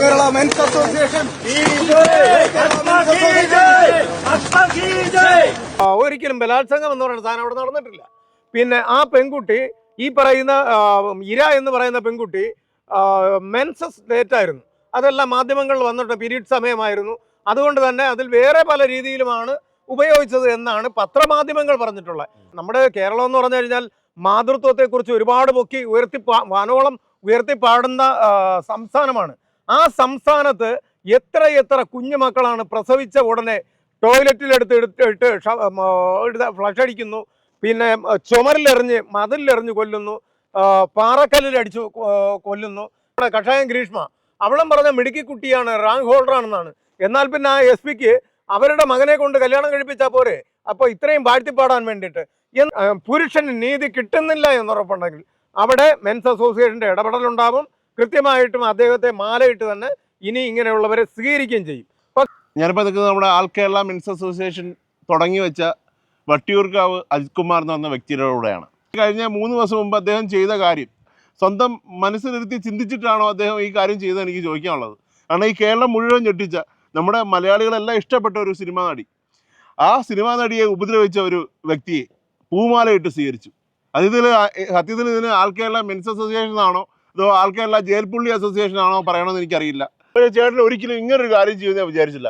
Kerala men's association ഒരിക്കലും ബലാത്സംഗം എന്ന് പറയുന്ന സാധനം അവിടെ നടന്നിട്ടില്ല. പിന്നെ ആ പെൺകുട്ടി ഈ പറയുന്ന ഇര എന്ന് പറയുന്ന പെൺകുട്ടി മെൻസസ് ഡേറ്റ് ആയിരുന്നു. അതെല്ലാം മാധ്യമങ്ങളിൽ വന്നിട്ട് പീരീഡ് സമയമായിരുന്നു. അതുകൊണ്ട് തന്നെ അതിൽ വേറെ പല രീതിയിലുമാണ് ഉപയോഗിച്ചത് എന്നാണ് പത്രമാധ്യമങ്ങൾ പറഞ്ഞിട്ടുള്ളത്. നമ്മുടെ കേരളം എന്ന് പറഞ്ഞു കഴിഞ്ഞാൽ മാതൃത്വത്തെക്കുറിച്ച് ഒരുപാട് പൊക്കി ഉയർത്തി വാനോളം ഉയർത്തി പാടുന്ന സംസ്ഥാനമാണ്. ആ സംസ്ഥാനത്ത് എത്ര എത്ര കുഞ്ഞു മക്കളാണ് പ്രസവിച്ച ഉടനെ ടോയ്ലറ്റിലെടുത്ത് എടുത്തിട്ട് ഫ്ലഷ് അടിക്കുന്നു. പിന്നെ ചുമരിലെറിഞ്ഞ് മതിലെറിഞ്ഞ് കൊല്ലുന്നു. പാറക്കല്ലിലടിച്ച് കൊല്ലുന്നു. ഇവിടെ കഷായം ഗ്രീഷ്മ അവളും പറഞ്ഞ മിടുക്കി കുട്ടിയാണ് റാങ്ക് ഹോൾഡർ ആണെന്നാണ്. എന്നാൽ പിന്നെ ആ എസ് പിക്ക് അവരുടെ മകനെ കൊണ്ട് കല്യാണം കഴിപ്പിച്ചാൽ പോരെ? അപ്പോൾ ഇത്രയും വാഴ്ത്തിപ്പാടാൻ വേണ്ടിയിട്ട്. പുരുഷന് നീതി കിട്ടുന്നില്ല എന്നുറപ്പുണ്ടെങ്കിൽ അവിടെ മെൻസ് അസോസിയേഷന്റെ ഇടപെടലുണ്ടാവും. കൃത്യമായിട്ടും അദ്ദേഹത്തെ മാലയിട്ട് തന്നെ ഇനി ഇങ്ങനെയുള്ളവരെ സ്വീകരിക്കുകയും ചെയ്യും. ഞാനിപ്പോൾ നിൽക്കുന്നത് നമ്മുടെ ആൾ കേരള മിൻസ് അസോസിയേഷൻ തുടങ്ങി വെച്ച വട്ടിയൂർക്കാവ് അജിത് കുമാർ എന്ന് പറഞ്ഞ വ്യക്തിയുടെ കഴിഞ്ഞ മൂന്ന് ദിവസം മുമ്പ് അദ്ദേഹം ചെയ്ത കാര്യം സ്വന്തം മനസ്സിലിരുത്തി ചിന്തിച്ചിട്ടാണോ അദ്ദേഹം ഈ കാര്യം ചെയ്തത് എനിക്ക് ചോദിക്കാനുള്ളത്. കാരണം ഈ കേരളം മുഴുവൻ ഞെട്ടിച്ച നമ്മുടെ മലയാളികളെല്ലാം ഇഷ്ടപ്പെട്ട ഒരു സിനിമാ നടി. ആ സിനിമാ നടിയെ ഉപദ്രവിച്ച ഒരു വ്യക്തിയെ പൂമാലയിട്ട് സ്വീകരിച്ചു. അതിൽ സത്യത്തിൽ ഇതിന് ആൾ കേരള മെൻസ് അസോസിയേഷൻ ആണോ അതോ ആൾക്കാരല്ല കേരള ജയിൽപുള്ളി അസോസിയേഷൻ ആണോ പറയണമെന്ന് എനിക്കറിയില്ല. ഒരു ചേട്ടൻ ഒരിക്കലും ഇങ്ങനൊരു കാര്യം ചെയ്യുമെന്ന് ഞാൻ വിചാരിച്ചില്ല.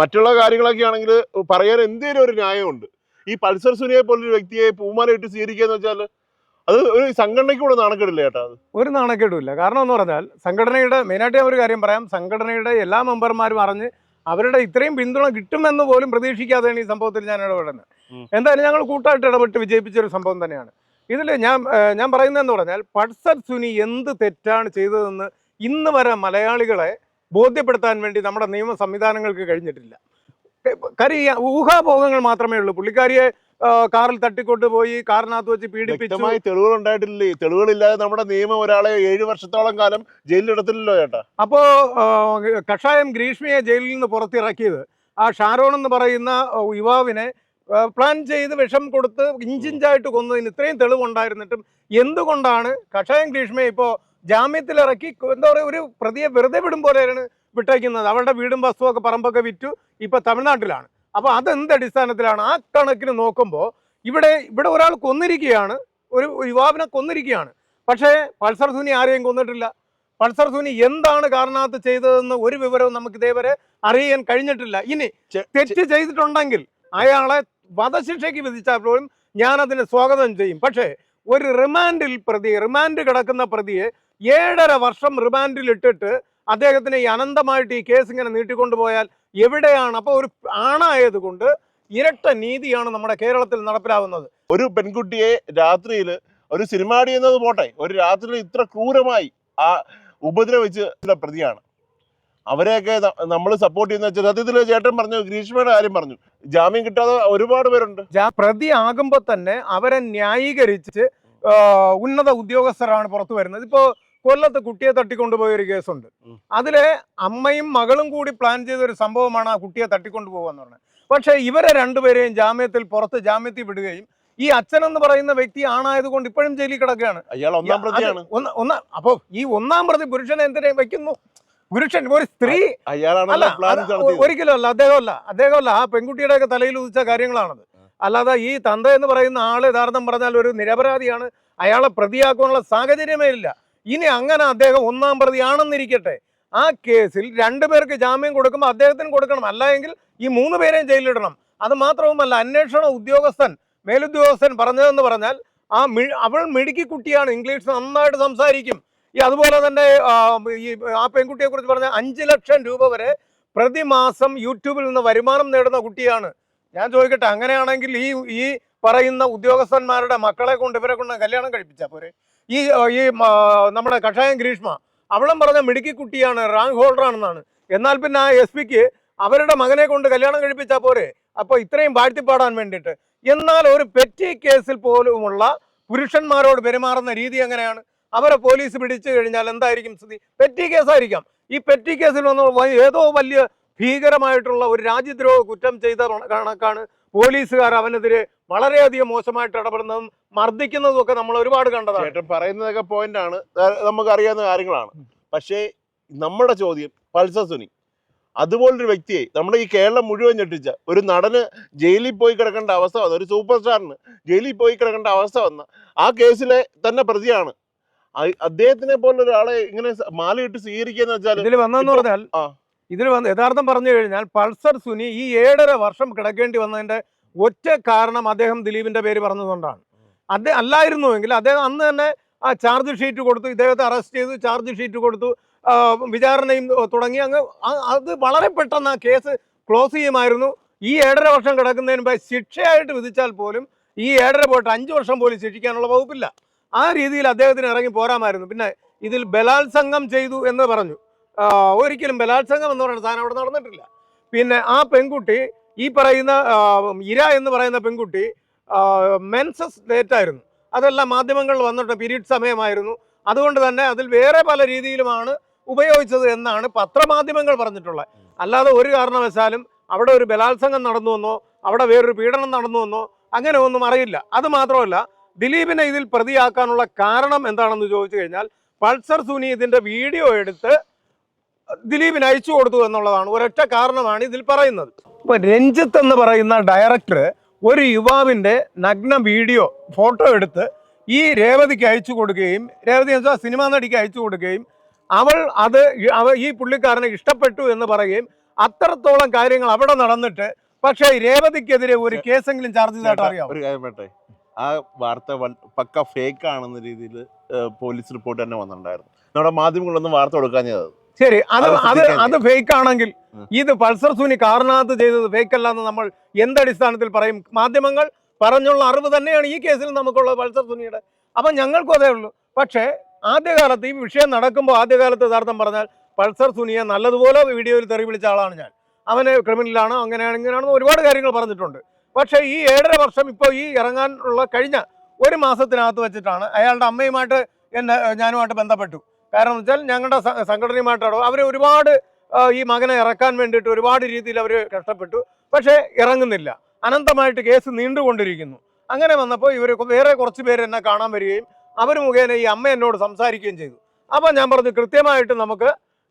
മറ്റുള്ള കാര്യങ്ങളൊക്കെ ആണെങ്കിൽ പറയാൻ എന്തേലും ഒരു ന്യായമുണ്ട്. ഈ പൾസർ സുനിയെ പോലൊരു വ്യക്തിയെ പൂമാലയിട്ട് സ്വീകരിക്കുക എന്ന് വെച്ചാൽ അത് ഒരു സംഘടനയ്ക്ക് കൂടെ നാണക്കേടില്ല ചേട്ടാ അത്. ഒരു നാണക്കേടുമില്ല. കാരണം എന്ന് പറഞ്ഞാൽ സംഘടനയുടെ മെയിനായിട്ട് ഞാൻ ഒരു കാര്യം പറയാം. സംഘടനയുടെ എല്ലാ മെമ്പർമാരും അറിഞ്ഞ് അവരുടെ ഇത്രയും പിന്തുണ കിട്ടുമെന്ന് പോലും പ്രതീക്ഷിക്കാതെയാണ് ഈ സംഭവത്തിൽ ഞാൻ ഇടപെടുന്നത്. എന്തായാലും ഞങ്ങൾ കൂട്ടായിട്ട് ഇടപെട്ട് വിജയിപ്പിച്ച ഒരു സംഭവം തന്നെയാണ്. ഇതിൽ ഞാൻ ഞാൻ പറയുന്നതെന്ന് പറഞ്ഞാൽ പൾസർ സുനി എന്ത് തെറ്റാണ് ചെയ്തതെന്ന് ഇന്ന് വരെ മലയാളികളെ ബോധ്യപ്പെടുത്താൻ വേണ്ടി നമ്മുടെ നിയമ സംവിധാനങ്ങൾക്ക് കഴിഞ്ഞിട്ടില്ല. കാര്യം ഊഹാഭോഗങ്ങൾ മാത്രമേ ഉള്ളൂ. പുള്ളിക്കാരിയെ കാറിൽ തട്ടിക്കൊണ്ടുപോയി കാറിനകത്ത് വെച്ച് പീഡിപ്പിച്ചു. തെളിവുകൾ ഉണ്ടായിട്ടില്ലേ തെളിവുകളില്ലാതെ നമ്മുടെ നിയമം ഒരാളെ ഏഴ് വർഷത്തോളം കാലം ജയിലിലിടത്തില്ലല്ലോ ചേട്ടാ. അപ്പോ കഷായം ഗ്രീഷ്മയെ ജയിലിൽ നിന്ന് പുറത്തിറക്കിയത് ആ ഷാരോൺ എന്ന് പറയുന്ന യുവാവിനെ പ്ലാൻ ചെയ്ത് വിഷം കൊടുത്ത് ഇഞ്ചിഞ്ചായിട്ട് കൊന്നതിന് ഇത്രയും തെളിവുണ്ടായിരുന്നിട്ടും എന്തുകൊണ്ടാണ് കഷായം ഗ്രീഷ്മയെ ഇപ്പോൾ ജാമ്യത്തിലിറക്കി എന്താ പറയുക ഒരു പ്രതിയെ വെറുതെ വിടും പോലെയാണ് വിട്ടയക്കുന്നത് അവരുടെ വീടും വസ്തുവൊക്കെ പറമ്പൊക്കെ വിറ്റു ഇപ്പൊ തമിഴ്നാട്ടിലാണ്. അപ്പോൾ അതെന്ത് അടിസ്ഥാനത്തിലാണ്? ആ കണക്കിന് നോക്കുമ്പോൾ ഇവിടെ ഇവിടെ ഒരാൾ കൊന്നിരിക്കുകയാണ് ഒരു യുവാവിനെ കൊന്നിരിക്കുകയാണ്. പക്ഷേ പൾസർ സുനി ആരെയും കൊന്നിട്ടില്ല. പൾസർ സുനി എന്താണ് കാരണത്ത് ചെയ്തതെന്ന് ഒരു വിവരവും നമുക്ക് ഇതേവരെ അറിയാൻ കഴിഞ്ഞിട്ടില്ല. ഇനി തെറ്റ് ചെയ്തിട്ടുണ്ടെങ്കിൽ അയാളെ വധശിക്ഷയ്ക്ക് വിധിച്ചാൽ പോലും ഞാൻ അതിന് സ്വാഗതം ചെയ്യും. പക്ഷേ ഒരു റിമാൻഡിൽ പ്രതി റിമാൻഡ് കിടക്കുന്ന പ്രതിയെ ഏഴര വർഷം റിമാൻഡിൽ ഇട്ടിട്ട് അദ്ദേഹത്തിന് ഈ അനന്തമായിട്ട് ഈ കേസ് ഇങ്ങനെ നീട്ടിക്കൊണ്ടുപോയാൽ എവിടെയാണ്? അപ്പോൾ ഒരു ആണായതുകൊണ്ട് ഇരട്ട നീതിയാണ് നമ്മുടെ കേരളത്തിൽ നടപ്പിലാവുന്നത്. ഒരു പെൺകുട്ടിയെ രാത്രിയിൽ ഒരു സിനിമാടി എന്നത് പോട്ടെ ഒരു രാത്രിയിൽ ഇത്ര ക്രൂരമായി ആ ഉപദ്രവിച്ച് പ്രതിയാണ്. അവരെയൊക്കെ നമ്മൾ സപ്പോർട്ട് ചെയ്യുന്ന സത്യത്തിൽ ചേട്ടൻ പറഞ്ഞു ഗ്രീഷ്മയുടെ കാര്യം പറഞ്ഞു. ജാമ്യം കിട്ടാതെ ഒരുപാട് പേരുണ്ട്. പ്രതി ആകുമ്പോൾ തന്നെ അവരെ ന്യായീകരിച്ച് ഉന്നത ഉദ്യോഗസ്ഥരാണ് പുറത്തു വരുന്നത്. ഇപ്പോൾ കൊല്ലത്ത് കുട്ടിയെ തട്ടിക്കൊണ്ടുപോയ ഒരു കേസുണ്ട്. അതിലെ അമ്മയും മകളും കൂടി പ്ലാൻ ചെയ്ത ഒരു സംഭവമാണ് ആ കുട്ടിയെ തട്ടിക്കൊണ്ടുപോകുക എന്ന് പറഞ്ഞത്. പക്ഷേ ഇവരെ രണ്ടുപേരെയും ജാമ്യത്തിൽ പുറത്ത് ജാമ്യത്തിൽ വിടുകയും ഈ അച്ഛൻ എന്ന് പറയുന്ന വ്യക്തി ആണായതുകൊണ്ട് ഇപ്പോഴും ജയിലിൽ കിടക്കുകയാണ്. അയാൾ ഒന്നാം പ്രതിയാണ്. ഒന്ന് ഒന്ന് അപ്പൊ ഈ ഒന്നാം പ്രതി പുരുഷനെ എന്തിനെ വെക്കുന്നു പുരുഷൻ ഒരു സ്ത്രീ ഒരിക്കലും അല്ല അദ്ദേഹമല്ല. അദ്ദേഹമല്ല ആ പെൺകുട്ടിയുടെ ഒക്കെ തലയിൽ ഉദിച്ച കാര്യങ്ങളാണത്. അല്ലാതെ ഈ തന്ത എന്ന് പറയുന്ന ആൾ യഥാർത്ഥം പറഞ്ഞാൽ ഒരു നിരപരാധിയാണ്. അയാളെ പ്രതിയാക്കാനുള്ള സാഹചര്യമേ ഇല്ല. ഇനി അങ്ങനെ അദ്ദേഹം ഒന്നാം പ്രതിയാണെന്നിരിക്കട്ടെ. ആ കേസിൽ രണ്ടുപേർക്ക് ജാമ്യം കൊടുക്കുമ്പോൾ അദ്ദേഹത്തിന് കൊടുക്കണം. അല്ല എങ്കിൽ ഈ മൂന്ന് പേരെയും ജയിലിടണം അത് മാത്രവുമല്ല അന്വേഷണ ഉദ്യോഗസ്ഥൻ മേലുദ്യോഗസ്ഥൻ പറഞ്ഞതെന്ന് പറഞ്ഞാൽ ആ മി- അവൾ മിടുക്കി കുട്ടിയാണ്. ഇംഗ്ലീഷ് നന്നായിട്ട് സംസാരിക്കും. ഈ അതുപോലെ തന്നെ ഈ ആ പെൺകുട്ടിയെ കുറിച്ച് പറഞ്ഞ അഞ്ച് ലക്ഷം രൂപ വരെ പ്രതിമാസം യൂട്യൂബിൽ നിന്ന് വരുമാനം നേടുന്ന കുട്ടിയാണ്. ഞാൻ ചോദിക്കട്ടെ അങ്ങനെയാണെങ്കിൽ ഈ ഈ പറയുന്ന ഉദ്യോഗസ്ഥന്മാരുടെ മക്കളെ കൊണ്ട് ഇവരെ കൊണ്ട് കല്യാണം കഴിപ്പിച്ചാൽ പോരെ? ഈ ഈ നമ്മുടെ കഷായം ഗ്രീഷ്മ അവളും പറഞ്ഞ മിടുക്കി കുട്ടിയാണ് റാങ്ക് ഹോൾഡറാണെന്നാണ് എന്നാൽ പിന്നെ ആ എസ് പിക്ക് അവരുടെ മകനെ കൊണ്ട് കല്യാണം കഴിപ്പിച്ചാൽ പോരെ? അപ്പോൾ ഇത്രയും വാഴ്ത്തിപ്പാടാൻ വേണ്ടിയിട്ട്. എന്നാൽ ഒരു പെറ്റി കേസിൽ പോലുമുള്ള പുരുഷന്മാരോട് പെരുമാറുന്ന രീതി എങ്ങനെയാണ്? അവരെ പോലീസ് പിടിച്ചു കഴിഞ്ഞാൽ എന്തായിരിക്കും സ്ഥിതി? പെറ്റി കേസായിരിക്കാം. ഈ പെറ്റി കേസിൽ വന്ന് ഏതോ വലിയ ഭീകരമായിട്ടുള്ള ഒരു രാജ്യദ്രോഹ കുറ്റം ചെയ്ത കണക്കാണ് പോലീസുകാർ അവനെതിരെ വളരെയധികം മോശമായിട്ട് ഇടപെടുന്നതും മർദ്ദിക്കുന്നതും ഒക്കെ നമ്മൾ ഒരുപാട് കണ്ടതാണ്. ചേട്ടൻ പറയുന്നതൊക്കെ പോയിന്റ് ആണ്. നമുക്ക് അറിയാവുന്ന കാര്യങ്ങളാണ്. പക്ഷേ നമ്മുടെ ചോദ്യം പൾസർ സുനി അതുപോലൊരു വ്യക്തിയെ നമ്മുടെ ഈ കേരളം മുഴുവൻ ഞെട്ടിച്ച ഒരു നടന് ജയിലിൽ പോയി കിടക്കേണ്ട അവസ്ഥ വന്ന ഒരു സൂപ്പർ സ്റ്റാറിന് ജയിലിൽ പോയി കിടക്കേണ്ട അവസ്ഥ വന്ന ആ കേസിലെ തന്നെ പ്രതിയാണ് അദ്ദേഹത്തിനെ പോലെ ഒരാളെ ഇങ്ങനെ മാലയിട്ട് സ്വീകരിക്കുക എന്ന് വെച്ചാൽ ഇതിൽ വന്നെന്ന് പറഞ്ഞാൽ. ഇതിൽ വന്ന് യഥാർത്ഥം പറഞ്ഞു കഴിഞ്ഞാൽ പൾസർ സുനി ഈ ഏഴര വർഷം കിടക്കേണ്ടി വന്നതിന്റെ ഒറ്റ കാരണം അദ്ദേഹം ദിലീപിന്റെ പേര് പറഞ്ഞതുകൊണ്ടാണ്. അദ്ദേഹം അല്ലായിരുന്നുവെങ്കിൽ അദ്ദേഹം അന്ന് തന്നെ ആ ചാർജ് ഷീറ്റ് കൊടുത്തു ഇദ്ദേഹത്തെ അറസ്റ്റ് ചെയ്തു ചാർജ് ഷീറ്റ് കൊടുത്തു വിചാരണയും തുടങ്ങി. അങ്ങ് അത് വളരെ പെട്ടെന്ന് ആ കേസ് ക്ലോസ് ചെയ്യുമായിരുന്നു. ഈ ഏഴര വർഷം കിടക്കുന്നതിന് മുമ്പ് ശിക്ഷയായിട്ട് വിധിച്ചാൽ പോലും ഈ ഏഴര പോയിട്ട് അഞ്ച് വർഷം പോലും ശിക്ഷിക്കാനുള്ള വകുപ്പില്ല. ആ രീതിയിൽ അദ്ദേഹത്തിന് ഇറങ്ങി പോരാമായിരുന്നു. പിന്നെ ഇതിൽ ബലാത്സംഗം ചെയ്തു എന്ന് പറഞ്ഞു. ഒരിക്കലും ബലാത്സംഗം എന്ന് പറയുന്ന സാധനം അവിടെ നടന്നിട്ടില്ല. പിന്നെ ആ പെൺകുട്ടി ഈ പറയുന്ന ഇര എന്ന് പറയുന്ന പെൺകുട്ടി മെൻസസ് ഡേറ്റ് ആയിരുന്നു അതെല്ലാം മാധ്യമങ്ങളിൽ വന്നിട്ട് പീരീഡ് സമയമായിരുന്നു. അതുകൊണ്ട് തന്നെ അതിൽ വേറെ പല രീതിയിലുമാണ് ഉപയോഗിച്ചത് എന്നാണ് പത്രമാധ്യമങ്ങൾ പറഞ്ഞിട്ടുള്ളത്. അല്ലാതെ ഒരു കാരണവശാലും അവിടെ ഒരു ബലാത്സംഗം നടന്നു എന്നോ അവിടെ വേറൊരു പീഡനം നടന്നു എന്നോ അങ്ങനെ ഒന്നും അറിയില്ല. അത് മാത്രമല്ല ദിലീപിനെ ഇതിൽ പ്രതിയാക്കാനുള്ള കാരണം എന്താണെന്ന് ചോദിച്ചു കഴിഞ്ഞാൽ പൾസർ സുനി ഇതിന്റെ വീഡിയോ എടുത്ത് ദിലീപിന് അയച്ചു കൊടുത്തു എന്നുള്ളതാണ്. ഒരൊറ്റ കാരണമാണ് ഇതിൽ പറയുന്നത്. ഇപ്പൊ രഞ്ജിത്ത് എന്ന് പറയുന്ന ഡയറക്ടർ ഒരു യുവാവിന്റെ നഗ്ന വീഡിയോ ഫോട്ടോ എടുത്ത് ഈ രേവതിക്ക് അയച്ചു കൊടുക്കുകയും രേവതി എന്ന് വെച്ചാൽ സിനിമാ നടിക്ക് അയച്ചു കൊടുക്കുകയും അവൾ അത് അവ ഈ പുള്ളിക്കാരനെ ഇഷ്ടപ്പെട്ടു എന്ന് പറയുകയും അത്രത്തോളം കാര്യങ്ങൾ അവിടെ നടന്നിട്ട് പക്ഷേ രേവതിക്കെതിരെ ഒരു കേസെങ്കിലും ചാർജ് ചെയ്തായിട്ട് അറിയാം ഒരു കാര്യം പറ്റേ ആ വാർത്ത പക്ക ഫേക്ക് ആണെന്ന രീതിയിൽ പോലീസ് റിപ്പോർട്ട് തന്നെ വന്നിട്ടുണ്ടായിരുന്നു. നമ്മുടെ മാധ്യമങ്ങളൊന്നും വാർത്ത കൊടുക്കാഞ്ഞത് ശരി അത് അത് അത് ഫേക്ക് ആണെങ്കിൽ. ഇത് പൾസർ സുനി കാറിനകത്ത് ചെയ്തത് ഫേക്ക് അല്ല എന്ന് നമ്മൾ എന്തടിസ്ഥാനത്തിൽ പറയും? മാധ്യമങ്ങൾ പറഞ്ഞുള്ള അറിവ് തന്നെയാണ് ഈ കേസിൽ നമുക്കുള്ളത് പൾസർ സുനിയുടെ. അപ്പം ഞങ്ങൾക്കും അതേ ഉള്ളൂ. പക്ഷേ ആദ്യകാലത്ത് ഈ വിഷയം നടക്കുമ്പോൾ ആദ്യകാലത്ത് യഥാർത്ഥം പറഞ്ഞാൽ പൾസർ സുനിയെ നല്ലതുപോലെ വീഡിയോയിൽ തെറി വിളിച്ച ആളാണ് ഞാൻ. അവനെ ക്രിമിനലാണ് അങ്ങനെയാണ് ഇങ്ങനെയാണെന്ന് ഒരുപാട് കാര്യങ്ങൾ പറഞ്ഞിട്ടുണ്ട്. പക്ഷേ ഈ ഏഴര വർഷം ഇപ്പോൾ ഈ ഇറങ്ങാൻ ഉള്ള കഴിഞ്ഞ ഒരു മാസത്തിനകത്ത് വെച്ചിട്ടാണ് അയാളുടെ അമ്മയുമായിട്ട് എന്നെ ഞാനുമായിട്ട് ബന്ധപ്പെട്ടു. കാരണം വെച്ചാൽ ഞങ്ങളുടെ സ- സംഘടനയുമായിട്ടാണോ അവർ ഒരുപാട് ഈ മകനെ ഇറക്കാൻ വേണ്ടിയിട്ട് ഒരുപാട് രീതിയിൽ അവർ കഷ്ടപ്പെട്ടു. പക്ഷേ ഇറങ്ങുന്നില്ല. അനന്തമായിട്ട് കേസ് നീണ്ടുകൊണ്ടിരിക്കുന്നു. അങ്ങനെ വന്നപ്പോൾ ഇവർ വേറെ കുറച്ച് പേര് എന്നെ കാണാൻ വരികയും അവർ മുഖേന ഈ അമ്മ എന്നോട് സംസാരിക്കുകയും ചെയ്തു. അപ്പോൾ ഞാൻ പറഞ്ഞു കൃത്യമായിട്ട് നമുക്ക്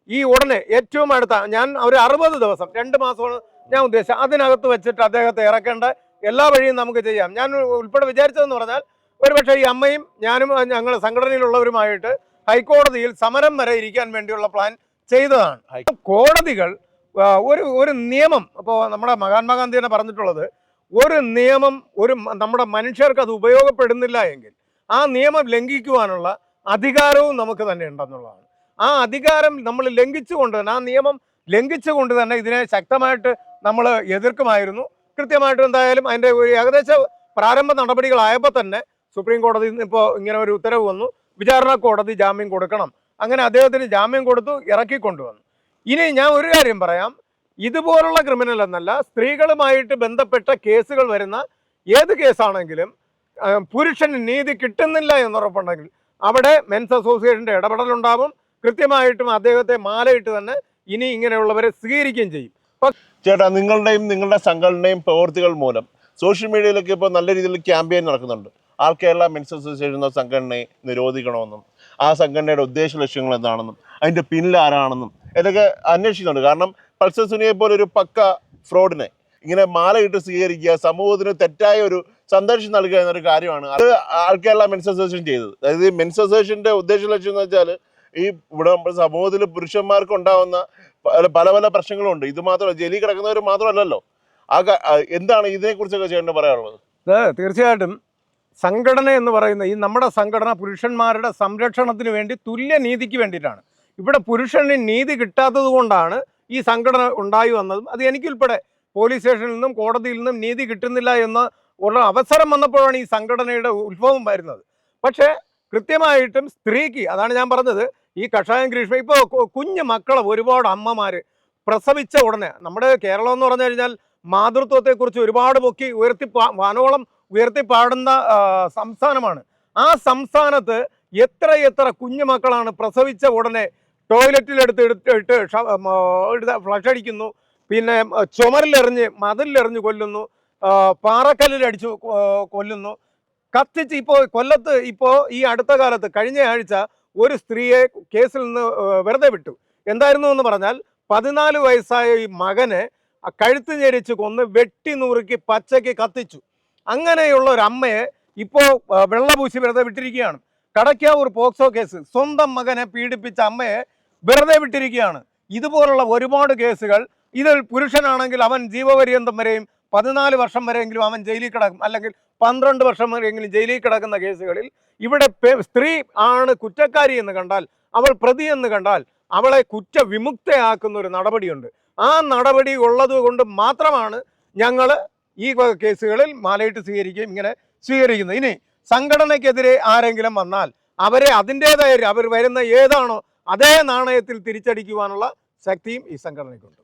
ഈ ഉടനെ ഏറ്റവും അടുത്ത ഞാൻ ഒരു അറുപത് ദിവസം രണ്ട് മാസമാണ് ഞാൻ ഉദ്ദേശിച്ചത് അതിനകത്ത് വെച്ചിട്ട് അദ്ദേഹത്തെ ഇറക്കേണ്ട എല്ലാ വഴിയും നമുക്ക് ചെയ്യാം. ഞാൻ ഉൾപ്പെടെ വിചാരിച്ചതെന്ന് പറഞ്ഞാൽ ഒരുപക്ഷെ ഈ അമ്മയും ഞാനും ഞങ്ങൾ സംഘടനയിലുള്ളവരുമായിട്ട് ഹൈക്കോടതിയിൽ സമരം വരെ ഇരിക്കാൻ വേണ്ടിയുള്ള പ്ലാൻ ചെയ്തതാണ്. കോടതികൾ ഒരു ഒരു നിയമം ഇപ്പോൾ നമ്മുടെ മഹാത്മാഗാന്ധി തന്നെ പറഞ്ഞിട്ടുള്ളത് ഒരു നിയമം ഒരു നമ്മുടെ മനുഷ്യർക്ക് അത് ഉപയോഗപ്പെടുന്നില്ല എങ്കിൽ ആ നിയമം ലംഘിക്കുവാനുള്ള അധികാരവും നമുക്ക് തന്നെ ഉണ്ടെന്നുള്ളതാണ്. ആ അധികാരം നമ്മൾ ലംഘിച്ചുകൊണ്ട് തന്നെ ആ നിയമം ലംഘിച്ചുകൊണ്ട് തന്നെ ഇതിനെ ശക്തമായിട്ട് നമ്മൾ എതിർക്കുമായിരുന്നു. കൃത്യമായിട്ട് എന്തായാലും അതിന്റെ ഒരു ഏകദേശ പ്രാരംഭ നടപടികളായപ്പോൾ തന്നെ സുപ്രീം കോടതി ഇപ്പോൾ ഇങ്ങനെ ഒരു ഉത്തരവ് വന്നു. വിചാരണ കോടതി ജാമ്യം കൊടുക്കണം. അങ്ങനെ അദ്ദേഹത്തിന് ജാമ്യം കൊടുത്തു ഇറക്കിക്കൊണ്ടുവന്നു. ഇനി ഞാൻ ഒരു കാര്യം പറയാം. ഇതുപോലുള്ള ക്രിമിനൽ എന്നല്ല സ്ത്രീകളുമായിട്ട് ബന്ധപ്പെട്ട കേസുകൾ വരുന്ന ഏത് കേസാണെങ്കിലും പുരുഷന് നീതി കിട്ടുന്നില്ല എന്നുറപ്പുണ്ടെങ്കിൽ അവിടെ മെൻസ് അസോസിയേഷന്റെ ഇടപെടലുണ്ടാവും. കൃത്യമായിട്ടും അദ്ദേഹത്തെ മാലയിട്ട് തന്നെ ഇനി ഇങ്ങനെയുള്ളവരെ സ്വീകരിക്കുകയും ചെയ്യും. ചേട്ടാ നിങ്ങളുടെയും നിങ്ങളുടെ സംഘടനയും പ്രവർത്തികൾ മൂലം സോഷ്യൽ മീഡിയയിലൊക്കെ ഇപ്പോൾ നല്ല രീതിയിൽ ക്യാമ്പയിൻ നടക്കുന്നുണ്ട്. ആൾ കേരള മെൻസ് അസോസിയേഷൻ എന്ന സംഘടനയെ നിരോധിക്കണമെന്നും ആ സംഘടനയുടെ ഉദ്ദേശ ലക്ഷ്യങ്ങൾ എന്താണെന്നും അതിന്റെ പിന്നിൽ ആരാണെന്നും ഇതൊക്കെ അന്വേഷിക്കുന്നുണ്ട്. കാരണം പൾസർ സുനിയെ പോലെ ഒരു പക്ക ഫ്രോഡിനെ ഇങ്ങനെ മാലയിട്ട് സ്വീകരിക്കുക സമൂഹത്തിന് തെറ്റായ ഒരു സന്ദേശം നൽകുക എന്നൊരു കാര്യമാണ് അത് ആൾ കേരള മെൻസ് അസോസിയേഷൻ ചെയ്തത്. അതായത് മെൻസ് അസോസിയേഷന്റെ ഉദ്ദേശ ലക്ഷ്യം എന്ന് വെച്ചാൽ ഈ ഇവിടെ നമ്മുടെ സമൂഹത്തിൽ പുരുഷന്മാർക്ക് ഉണ്ടാവുന്ന പല പല പ്രശ്നങ്ങളുണ്ട്. ഇത് മാത്രമല്ല ജയിലിൽ കിടക്കുന്നവർ മാത്രമല്ലല്ലോ. ആ എന്താണ് ഇതിനെക്കുറിച്ചൊക്കെ ചേട്ടന് പറയാനുള്ളത്? തീർച്ചയായിട്ടും സംഘടന എന്ന് പറയുന്ന ഈ നമ്മുടെ സംഘടന പുരുഷന്മാരുടെ സംരക്ഷണത്തിന് വേണ്ടി തുല്യ നീതിക്ക് വേണ്ടിയിട്ടാണ്. ഇവിടെ പുരുഷന് നീതി കിട്ടാത്തത് കൊണ്ടാണ് ഈ സംഘടന ഉണ്ടായി വന്നതും. അത് എനിക്കുൾപ്പെടെ പോലീസ് സ്റ്റേഷനിൽ നിന്നും കോടതിയിൽ നിന്നും നീതി കിട്ടുന്നില്ല എന്ന ഉള്ള അവസരം വന്നപ്പോഴാണ് ഈ സംഘടനയുടെ ഉത്ഭവം വരുന്നത്. പക്ഷേ കൃത്യമായിട്ടും സ്ത്രീക്ക് അതാണ് ഞാൻ പറഞ്ഞത് ഈ കഷായം ഗ്രീഷ്മ ഇപ്പോൾ കുഞ്ഞു മക്കളെ ഒരുപാട് അമ്മമാർ പ്രസവിച്ച ഉടനെ നമ്മുടെ കേരളം എന്ന് പറഞ്ഞു കഴിഞ്ഞാൽ മാതൃത്വത്തെക്കുറിച്ച് ഒരുപാട് പൊക്കി ഉയർത്തി വാനോളം ഉയർത്തിപ്പാടുന്ന പാടുന്ന സംസ്ഥാനമാണ്. ആ സംസ്ഥാനത്ത് എത്ര എത്ര കുഞ്ഞു മക്കളാണ് പ്രസവിച്ച ഉടനെ ടോയ്ലറ്റിലെടുത്ത് എടുത്തിട്ട് ഫ്ലഷ് അടിക്കുന്നു പിന്നെ ചുമരിലെറിഞ്ഞ് മതിലെറിഞ്ഞ് കൊല്ലുന്നു പാറക്കല്ലിലടിച്ച് കൊല്ലുന്നു കത്തിച്ച് ഇപ്പോൾ കൊല്ലത്ത് ഇപ്പോൾ ഈ അടുത്ത കാലത്ത് കഴിഞ്ഞ ആഴ്ച ഒരു സ്ത്രീയെ കേസിൽ നിന്ന് വെറുതെ വിട്ടു. എന്തായിരുന്നു എന്ന് പറഞ്ഞാൽ പതിനാല് വയസ്സായ ഈ മകനെ കഴുത്ത് ഞെരിച്ച് കൊന്ന് വെട്ടി നുറുക്കി പച്ചയ്ക്ക് കത്തിച്ചു. അങ്ങനെയുള്ള ഒരു അമ്മയെ ഇപ്പോൾ വെള്ളപൂശി വെറുതെ വിട്ടിരിക്കുകയാണ്. Kadakkavoor POCSO case. സ്വന്തം മകനെ പീഡിപ്പിച്ച അമ്മയെ വെറുതെ വിട്ടിരിക്കുകയാണ്. ഇതുപോലുള്ള ഒരുപാട് കേസുകൾ ഇതിൽ പുരുഷനാണെങ്കിൽ അവൻ ജീവപര്യന്തം വരെയും പതിനാല് വർഷം വരെയെങ്കിലും അവൻ ജയിലിൽ കിടക്കും. അല്ലെങ്കിൽ പന്ത്രണ്ട് വർഷം വരെയെങ്കിലും ജയിലിൽ കിടക്കുന്ന കേസുകളിൽ ഇവിടെ സ്ത്രീ ആണ് കുറ്റക്കാരി എന്ന് കണ്ടാൽ അവൾ പ്രതി എന്ന് കണ്ടാൽ അവളെ കുറ്റവിമുക്തയാക്കുന്ന ഒരു നടപടിയുണ്ട്. ആ നടപടി ഉള്ളത് കൊണ്ട് മാത്രമാണ് ഞങ്ങൾ ഈ കേസുകളിൽ മാലയിട്ട് സ്വീകരിക്കുകയും ഇങ്ങനെ സ്വീകരിക്കുന്നത്. ഇനി സംഘടനയ്ക്കെതിരെ ആരെങ്കിലും വന്നാൽ അവരെ അതിന്റെതായ അവർ വരുന്ന ഏതാണോ അതേ നാണയത്തിൽ തിരിച്ചടിക്കുവാനുള്ള ശക്തിയും ഈ സംഘടനയ്ക്കുണ്ട്.